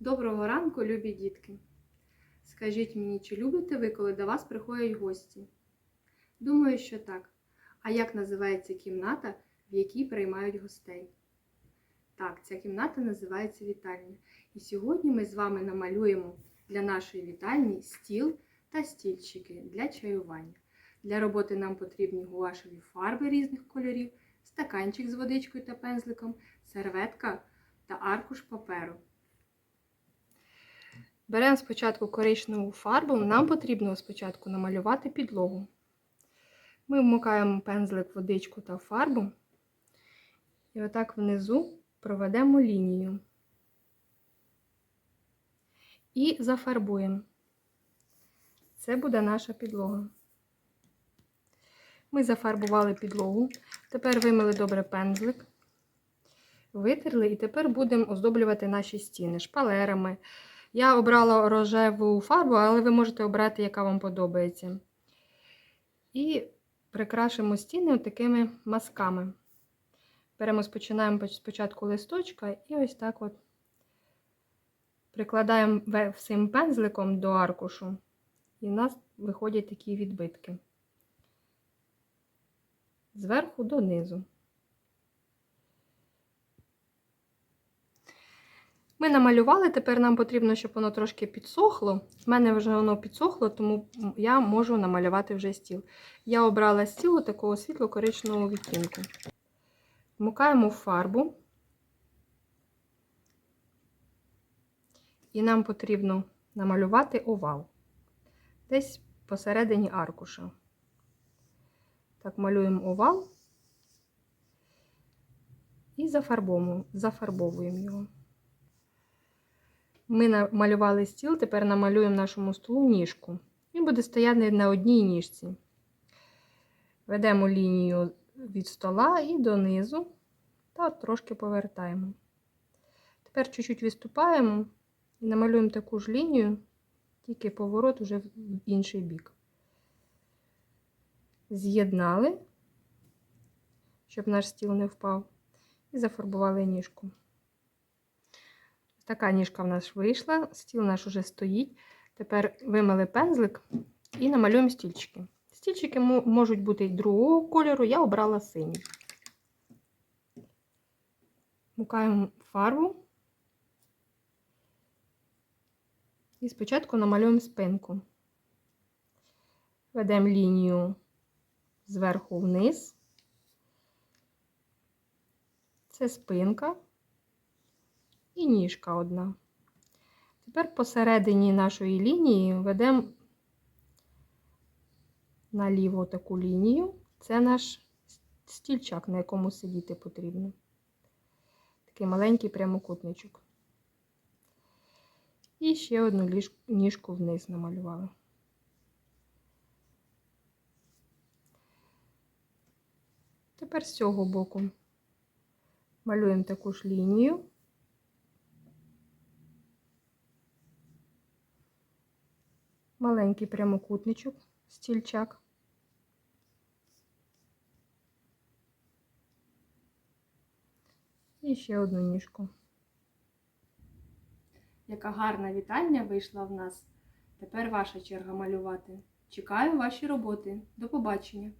Доброго ранку, любі дітки! Скажіть мені, чи любите ви, коли до вас приходять гості? Думаю, що так. А як називається кімната, в якій приймають гостей? Так, ця кімната називається вітальня. І сьогодні ми з вами намалюємо для нашої вітальні стіл та стільчики для чаювання. Для роботи нам потрібні гуашеві фарби різних кольорів, стаканчик з водичкою та пензликом, серветка та аркуш паперу. Беремо спочатку коричневу фарбу. Нам потрібно спочатку намалювати підлогу. Ми вмикаємо пензлик, водичку та фарбу. І отак внизу проведемо лінію. І зафарбуємо. Це буде наша підлога. Ми зафарбували підлогу. Тепер вимили добре пензлик, витерли, і тепер будемо оздоблювати наші стіни шпалерами. Я обрала рожеву фарбу, але ви можете обрати, яка вам подобається. І прикрашимо стіни такими мазками. Беремо, спочинаємо спочатку листочка і ось так от прикладаємо всім пензликом до аркушу, і в нас виходять такі відбитки. Зверху донизу. Ми намалювали, тепер нам потрібно, щоб воно трошки підсохло. В мене вже воно підсохло, тому я можу намалювати вже стіл. Я обрала стіл такого світло-коричневого відтінку. Вмикаємо фарбу. І нам потрібно намалювати овал. Десь посередині аркуша. Так, малюємо овал і зафарбовуємо його. Ми намалювали стіл, тепер намалюємо нашому столу ніжку. Він буде стояти на одній ніжці. Ведемо лінію від стола і донизу та трошки повертаємо. Тепер чуть-чуть відступаємо і намалюємо таку ж лінію, тільки поворот уже в інший бік. З'єднали, щоб наш стіл не впав, і зафарбували ніжку. Така ніжка в нас вийшла, стіл наш уже стоїть. Тепер вимили пензлик і намалюємо стільчики. Стільчики можуть бути й другого кольору, я обрала синій. Мукаємо фарбу і спочатку намалюємо спинку. Ведемо лінію зверху вниз. Це спинка і ніжка одна. Тепер посередині нашої лінії ведемо наліво таку лінію. Це наш стільчак, на якому сидіти потрібно. Такий маленький прямокутничок. І ще одну ніжку вниз намалювали. Тепер з цього боку малюємо таку ж лінію. Маленький прямокутничок, стільчак. І ще одну ніжку. Яка гарна вітальня вийшла в нас. Тепер ваша черга малювати. Чекаю ваші роботи. До побачення!